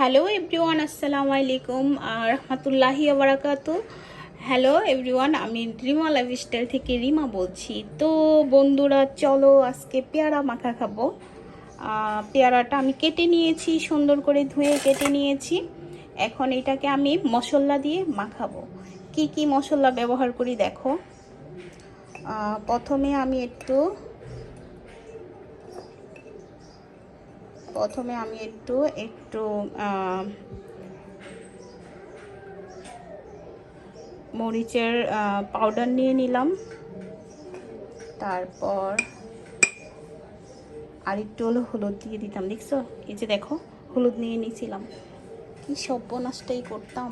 Hello everyone আসসালামু আলাইকুম রহমতুল্লাহি বারাকাত হ্যালো এভরিওয়ান আমি রিমা লাইফস্টাইল থেকে রিমা বলছি। তো বন্ধুরা, চলো আজকে পেয়ারা মাখা খাব। পেয়ারাটা আমি কেটে নিয়েছি, সুন্দর করে ধুয়ে কেটে নিয়েছি। এখন এটাকে আমি মশলা দিয়ে মাখাবো। কি কি মশলা ব্যবহার করি দেখো। প্রথমে আমি একটু প্রথমে আমি একটু একটু মরিচের পাউডার নিয়ে নিলাম। তারপর আর একটু হলো হলুদ দিয়ে দিতাম, দেখছ? এই যে দেখো, হলুদ নিয়ে নিয়েছিলাম কি সর্বনাশটাই করতাম।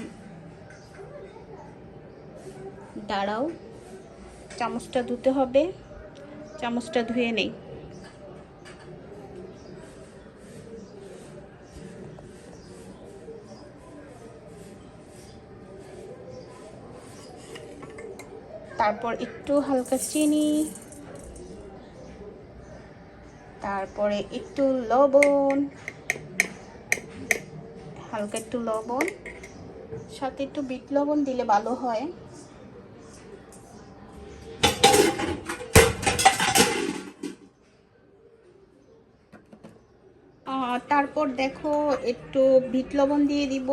দাঁড়াও, চামচটা ধুতে হবে। চামচটা ধুয়ে নেই। তারপর একটু হালকা চিনি। তারপরে একটু লবণ। হালকা একটু লবণ। সাথে একটু বিট লবণ দিলে ভালো হয়। তারপর দেখো একটু বিট লবণ দিয়ে দিব।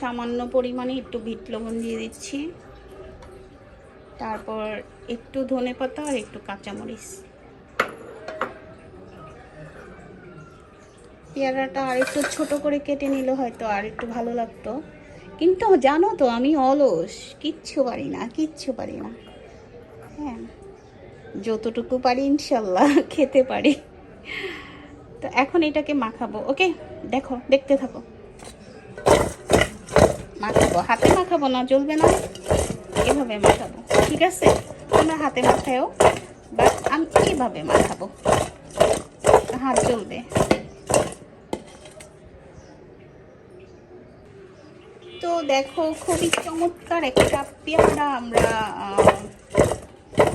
সামান্য পরিমাণে একটু বিট লবণ দিয়ে দিচ্ছি। তারপর একটু ধনে পাতা আর একটু কাঁচামরিচ। পেয়ারাটা আর একটু ছোট করে কেটে নিলে হয়তো আর একটু ভালো লাগতো। কিন্তু জানো তো, আমি অলস, কিচ্ছু পারি না, কিচ্ছু পারি না। হ্যাঁ যতটুকু পারি ইনশাল্লাহ খেতে পারি। তো এখন এটাকে মাখাবো, ওকে? দেখো, দেখতে থাকো। মাখাবো, হাতে মাখাবো না চলবে না। এভাবে মাখাবো। ঠিক আছে? তোমরা হাতে মাথায়ও বাট আমি এইভাবে মাখাবো? হাত চলবে তো দেখো, খুবই চমৎকার একটা পেয়ারা আমরা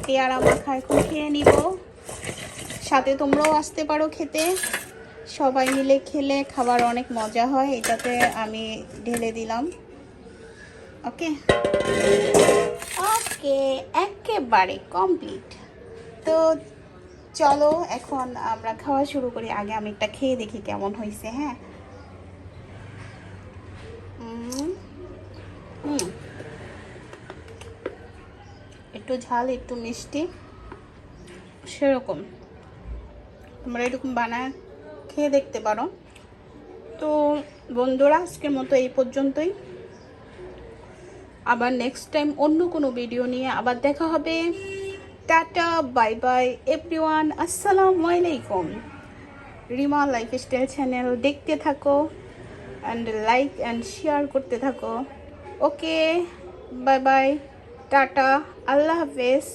পেয়ারা মাখা এখন খেয়ে নিব। সাথে তোমরাও আসতে পারো খেতে। সবাই মিলে খেলে খাবার অনেক মজা হয়, এটাতে আমি ঢেলে দিলাম। ওকে? ওকে একেবারে কমপ্লিট তো চলো, এখন আমরা খাওয়া শুরু করি। আগে আমি একটা খেয়ে দেখি কেমন হয়েছে হ্যাঁ? একটু ঝাল, একটু মিষ্টি, সেরকম। তোমরা এরকম বানায় খেয়ে দেখতে পারো। তো বন্ধুরা, আজকের মতো এই পর্যন্তই। আবার নেক্সট টাইম অন্য কোনো ভিডিও নিয়ে আবার দেখা হবে। Tata bye bye everyone আসসালামু আলাইকুম। রিমা লাইফ স্টাইল চ্যানেল দেখতে থাকো অ্যান্ড লাইক অ্যান্ড শেয়ার করতে থাকো। ওকে বাই বাই টাটা, আল্লাহ হাফেজ।